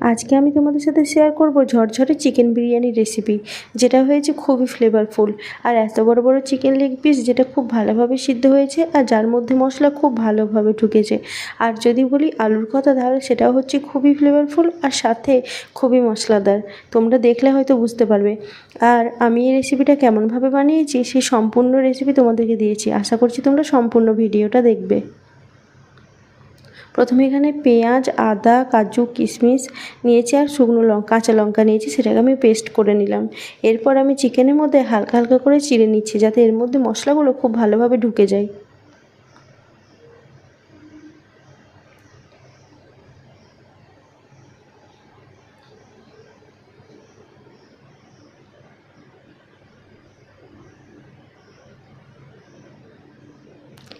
আজকে আমি তোমাদের সাথে শেয়ার করব ঝরঝরে চিকেন বিরিয়ানির রেসিপি যেটা হয়েছে খুবই ফ্লেভারফুল আর এত বড় বড় চিকেন লেগ পিস যেটা খুব ভালোভাবে সিদ্ধ হয়েছে আর যার মধ্যে মশলা খুব ভালোভাবে ঢুকেছে। আর যদি বলি আলুর কথা তাহলে সেটাও হচ্ছে খুবই ফ্লেভারফুল আর সাথে খুবই মশলাদার। তোমরা দেখলে হয়তো বুঝতে পারবে। আর আমি এই রেসিপিটা কেমনভাবে বানিয়েছি সেই সম্পূর্ণ রেসিপি তোমাদেরকে দিয়েছি। আশা করছি তোমরা সম্পূর্ণ ভিডিওটা দেখবে। প্রথমে এখানে পেঁয়াজ, আদা, কাজু, কিশমিশ নিয়েছি আর শুকনো লঙ্কা কাঁচা লঙ্কা নিয়েছি, সেটাকে আমি পেস্ট করে নিলাম। এরপর আমি চিকেনের মধ্যে হালকা হালকা করে চিড়ে নিচ্ছি, যাতে এর মধ্যে মশলাগুলো খুব ভালোভাবে ঢুকে যায়।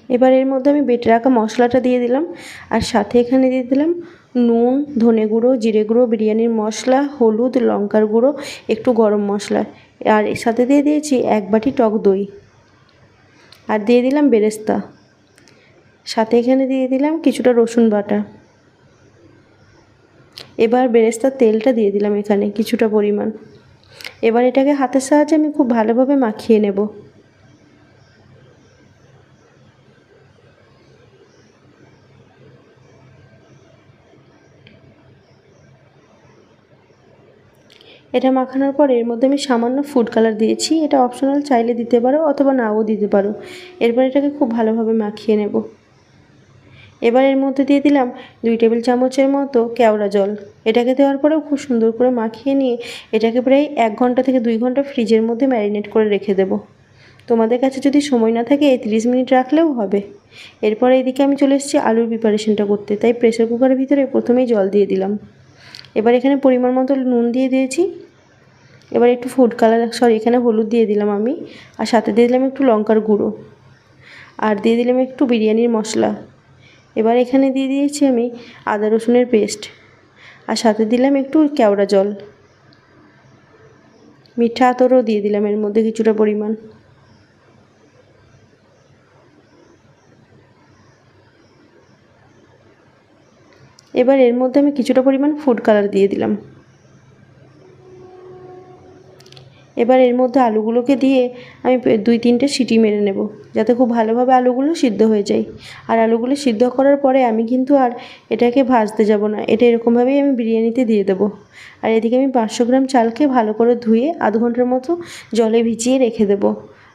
এবার এর মধ্যে আমি বেটে রাখা মশলাটা দিয়ে দিলাম। আর সাথে এখানে দিয়ে দিলাম নুন, ধনে গুঁড়ো, জিরে গুঁড়ো, বিরিয়ানির মশলা, হলুদ, লঙ্কার গুঁড়ো, একটু গরম মশলা। আর এর সাথে দিয়ে দিয়েছি এক বাটি টক দই। আর দিয়ে দিলাম বেরেস্তা। সাথে এখানে দিয়ে দিলাম কিছুটা রসুন বাটা। এবার বেরেস্তার তেলটা দিয়ে দিলাম এখানে কিছুটা পরিমাণ। এবার এটাকে হাতের সাহায্যে আমি খুব ভালোভাবে মাখিয়ে নেব। এটা মাখানোর পর এর মধ্যে আমি সামান্য ফুড কালার দিয়েছি। এটা অপশনাল চাইলে দিতে পারো অথবা নাও দিতে পারো। এরপর এটাকে খুব ভালোভাবে মাখিয়ে নেব। এবার এর মধ্যে দিয়ে দিলাম দুই টেবিল চামচের মতো কেওড়া জল। এটাকে দেওয়ার পরেও খুব সুন্দর করে মাখিয়ে নিয়ে এটাকে প্রায় এক ঘণ্টা থেকে দুই ঘণ্টা ফ্রিজের মধ্যে ম্যারিনেট করে রেখে দেবো। তোমাদের কাছে যদি সময় না থাকে, এই তিরিশ মিনিট রাখলেও হবে। এরপর এইদিকে আমি চলে এসেছি আলুর প্রিপারেশনটা করতে। তাই প্রেসার কুকারের ভিতরে প্রথমেই জল দিয়ে দিলাম। এবার এখানে পরিমাণ মতো নুন দিয়ে দিয়েছি। এবার একটু ফুড কালার সরি এখানে হলুদ দিয়ে দিলাম আমি। আর সাথে দিয়ে দিলাম একটু লঙ্কার গুঁড়ো। আর দিয়ে দিলাম একটু বিরিয়ানির মশলা। এবার এখানে দিয়ে দিয়েছি আমি আদা রসুনের পেস্ট আর সাথে দিলাম একটু কেওড়া জল। মিঠা আতরও দিয়ে দিলাম এর মধ্যে কিছুটা পরিমাণ। এবার এর মধ্যে আমি কিছুটা পরিমাণ ফুড কালার দিয়ে দিলাম। এবার এর মধ্যে আলুগুলোকে দিয়ে আমি দুই তিনটে সিটি মেরে নেব, যাতে খুব ভালোভাবে আলুগুলো সিদ্ধ হয়ে যায়। আর আলুগুলো সিদ্ধ করার পরে আমি কিন্তু আর এটাকে ভাজতে যাব না, এটা এরকমভাবেই আমি বিরিয়ানিতে দিয়ে দেবো। আর এদিকে আমি পাঁচশো গ্রাম চালকে ভালো করে ধুয়ে আধ ঘণ্টার মতো জলে ভিজিয়ে রেখে দেবো।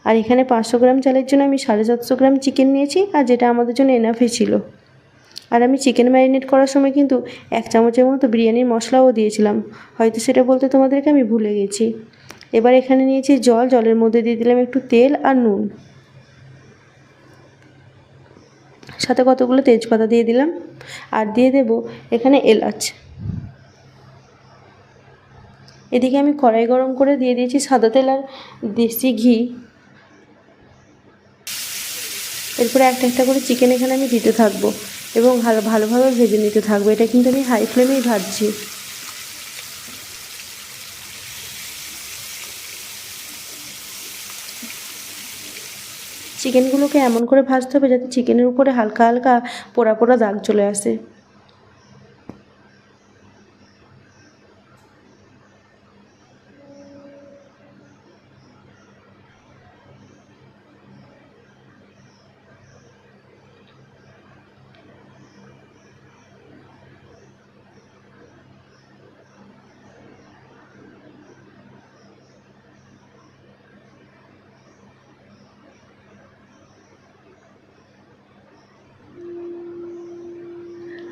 আর এখানে পাঁচশো গ্রাম চালের জন্য আমি সাড়ে সাতশো গ্রাম চিকেন নিয়েছি, আর যেটা আমাদের জন্য এনাফে ছিল। আর আমি চিকেন ম্যারিনেট করার সময় কিন্তু এক চামচের মতো বিরিয়ানির মশলাও দিয়েছিলাম। হয়তো সেটা বলতে তোমাদেরকে আমি ভুলে গেছি। এবার এখানে নিয়েছি জল, জলের মধ্যে দিয়ে দিলাম একটু তেল আর নুন। সাথে কতগুলো তেজপাতা দিয়ে দিলাম আর দিয়ে দেব এখানে এলাচ। এদিকে আমি কড়াই গরম করে দিয়ে দিয়েছি সাদা তেল আর দেশি ঘি। এরপরে একটা একটা করে চিকেন এখানে আমি দিতে থাকব। এবং ভালো, ভালোভাবে ভেজে নিতে থাকবে। এটা কিন্তু আমি হাই ফ্লেমেই ভাজছি। চিকেনগুলোকে এমন করে ভাজতে হবে যাতে চিকেনের উপরে হালকা হালকা পোড়া পোড়া দাগ চলে আসে।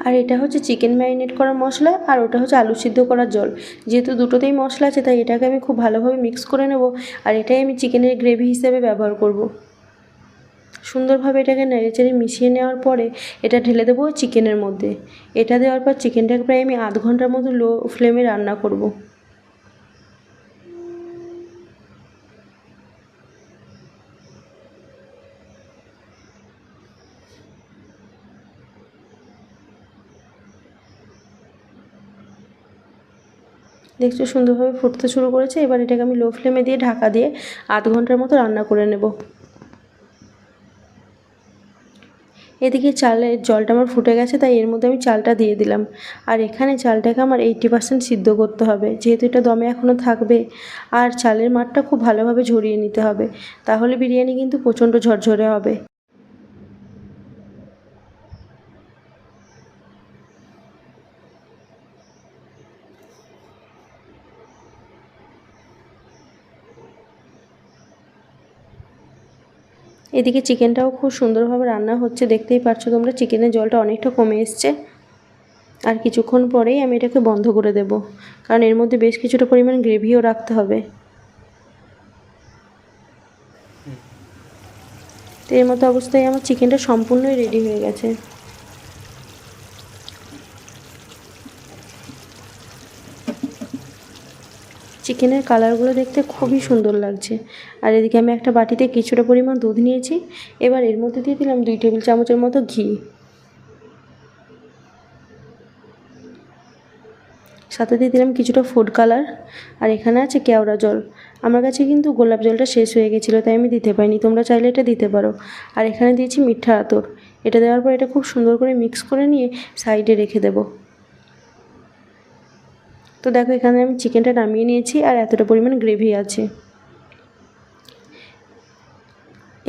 আর এটা হচ্ছে চিকেন ম্যারিনেট করা মশলা আর ওটা হচ্ছে আলু সিদ্ধ করার জল। যেহেতু দুটোতেই মশলা আছে, তাই এটাকে আমি খুব ভালোভাবে মিক্স করে নেব আর এটাই আমি চিকেনের গ্রেভি হিসেবে ব্যবহার করব। সুন্দরভাবে এটাকে নেড়েচেড়ে মিশিয়ে নেওয়ার পরে এটা ঢেলে দেবো চিকেনের মধ্যে। এটা দেওয়ার পর চিকেনটাকে প্রায় আমি আধ ঘণ্টার মতো লো ফ্লেমে রান্না করব। দেখছ সুন্দরভাবে ফুটতে শুরু করেছে। এবার এটাকে আমি লো ফ্লেমে দিয়ে ঢাকা দিয়ে আধ ঘণ্টার মতো রান্না করে নেব। এদিকে চালের জলটা আমার ফুটে গেছে, তাই এর মধ্যে আমি চালটা দিয়ে দিলাম। আর এখানে চালটাকে আমার এইটটি পার্সেন্ট সিদ্ধ করতে হবে, যেহেতু এটা দমে এখনও থাকবে। আর চালের মাঠটা খুব ভালোভাবে ঝরিয়ে নিতে হবে, তাহলে বিরিয়ানি কিন্তু প্রচণ্ড ঝরঝরে হবে। এদিকে চিকেনটাও খুব সুন্দরভাবে রান্না হচ্ছে, দেখতেই পাচ্ছ তোমরা, চিকেনের জলটা অনেকটা কমে এসছে। আর কিছুক্ষণ পরেই আমি এটাকে বন্ধ করে দেব, কারণ এর মধ্যে বেশ কিছুটা পরিমাণ গ্রেভিও রাখতে হবে। তো এর মতো অবস্থায় আমার চিকেনটা সম্পূর্ণই রেডি হয়ে গেছে। চিকেনের কালারগুলো দেখতে খুবই সুন্দর লাগছে। আর এদিকে আমি একটা বাটিতে কিছুটা পরিমাণ দুধ নিয়েছি। এবার এর মধ্যে দিয়ে দিলাম দুই টেবিল চামচের মতো ঘি। সাথে দিয়ে দিলাম কিছুটা ফুড কালার আর এখানে আছে কেওড়া জল। আমার কাছে কিন্তু গোলাপ জলটা শেষ হয়ে গেছিল, তাই আমি দিতে পারিনি। তোমরা চাইলে এটা দিতে পারো। আর এখানে দিয়েছি মিঠা আতর। এটা দেওয়ার পর এটা খুব সুন্দর করে মিক্স করে নিয়ে সাইডে রেখে দেবো। তো দেখো এখানে আমি চিকেনটা নামিয়ে নিয়েছি আর এতটা পরিমাণ গ্রেভি আছে।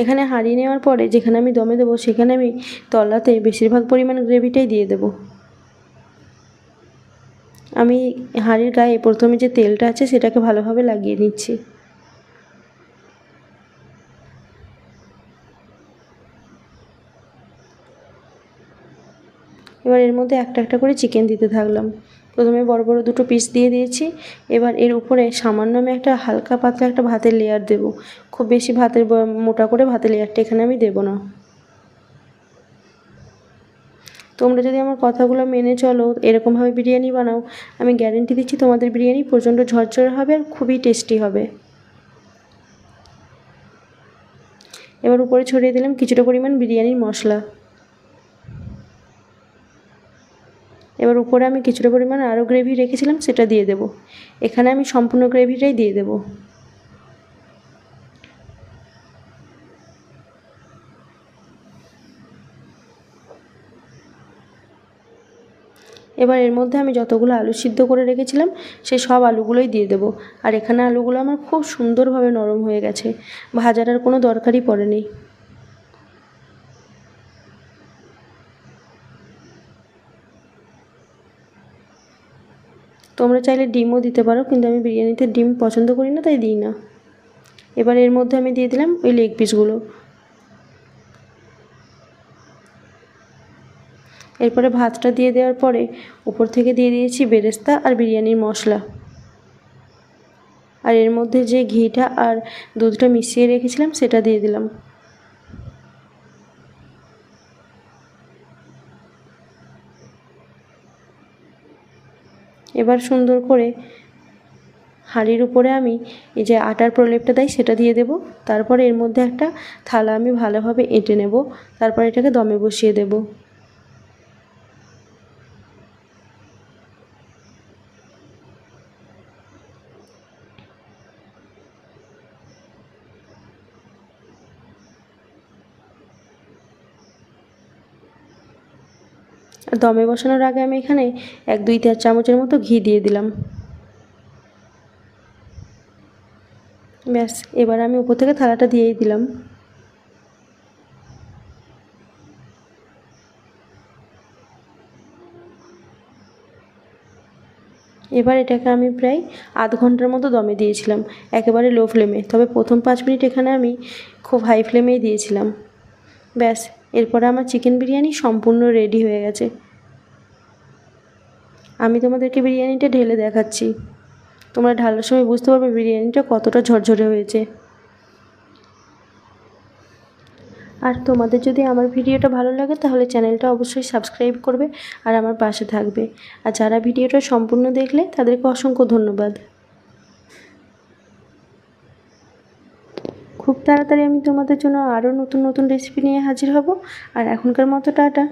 এখানে হারিয়ে নেওয়ার পরে যেখানে আমি দমে দেবো, সেখানে আমি তলাতে বেশিরভাগ পরিমাণ গ্রেভিটাই দিয়ে দেবো। আমি হাঁড়ির গায়ে প্রথমে যে তেলটা আছে, সেটাকে ভালোভাবে লাগিয়ে নিচ্ছি। এবার এর মধ্যে একটা একটা করে চিকেন দিতে থাকলাম। প্রথমে বড় বড় দুটো পিস দিয়ে দিয়েছি। এবার এর উপরে সামান্য আমি একটা হালকা পাতলা একটা ভাতের লেয়ার দেবো। খুব বেশি ভাতের মোটা করে ভাতের লেয়ারটা এখানে আমি দেবো না। তোমরা যদি আমার কথাগুলো মেনে চলো এরকমভাবে বিরিয়ানি বানাও, আমি গ্যারেন্টি দিচ্ছি তোমাদের বিরিয়ানি প্রচণ্ড ঝরঝরে হবে আর খুবই টেস্টি হবে। এবার উপরে ছড়িয়ে দিলাম কিছুটা পরিমাণ বিরিয়ানির মশলা। এবার উপরে আমি কিছুটা পরিমাণ আরও গ্রেভি রেখেছিলাম, সেটা দিয়ে দেবো। এখানে আমি সম্পূর্ণ গ্রেভিটাই দিয়ে দেবো। এবার এর মধ্যে আমি যতগুলো আলু সিদ্ধ করে রেখেছিলাম, সেই সব আলুগুলোই দিয়ে দেবো। আর এখানে আলুগুলো আমার খুব সুন্দরভাবে নরম হয়ে গেছে। ভাজার আর কোনো দরকারই পড়েনি। তোমরা চাইলে ডিমও দিতে পারো, কিন্তু আমি বিরিয়ানিতে ডিম পছন্দ করি না, তাই দিই না। এবার এর মধ্যে আমি দিয়ে দিলাম ওই লেগ পিসগুলো এরপরে ভাতটা দিয়ে দেওয়ার পরে উপর থেকে দিয়ে দিয়েছি বেরেস্তা আর বিরিয়ানির মশলা। আর এর মধ্যে যে ঘিটা আর দুধটা মিশিয়ে রেখেছিলাম, সেটা দিয়ে দিলাম। এবার সুন্দর করে হাঁড়ির উপরে আমি এই যে আটার প্রলেপটা দেয় সেটা দিয়ে দেব। তারপরে এর মধ্যে একটা থালা আমি ভালোভাবে এঁটে নেব। তারপর এটাকে দমে বসিয়ে দেবো। দমে বসানোর আগে আমি এখানে এক, দুই চার চামচের মতো ঘি দিয়ে দিলাম। ব্যাস, এবার আমি উপর থেকে থালাটা দিয়েই দিলাম। এবার এটাকে আমি প্রায় আধ ঘণ্টার মতো দমে দিয়েছিলাম, একেবারে লো ফ্লেমে। তবে প্রথম পাঁচ মিনিট এখানে আমি খুব হাই ফ্লেমেই দিয়েছিলাম। ব্যাস এরপরে আমার চিকেন বিরিয়ানি সম্পূর্ণ রেডি হয়ে গেছে। আমি তোমাদেরকে বিরিয়ানিটা ঢেলে দেখাচ্ছি। তোমরা ঢালার সময় বুঝতে পারবে বিরিয়ানিটা কতটা ঝরঝরে হয়েছে। আর তোমাদের যদি আমার ভিডিওটা ভালো লাগে, তাহলে চ্যানেলটা অবশ্যই সাবস্ক্রাইব করবে আর আমার পাশে থাকবে। আর যারা ভিডিওটা সম্পূর্ণ দেখলে, তাদেরকে অসংখ্য ধন্যবাদ। খুব তাড়াতাড়ি আমি তোমাদের জন্য আরও নতুন নতুন রেসিপি নিয়ে হাজির হব। আর এখনকার মতো টাটা।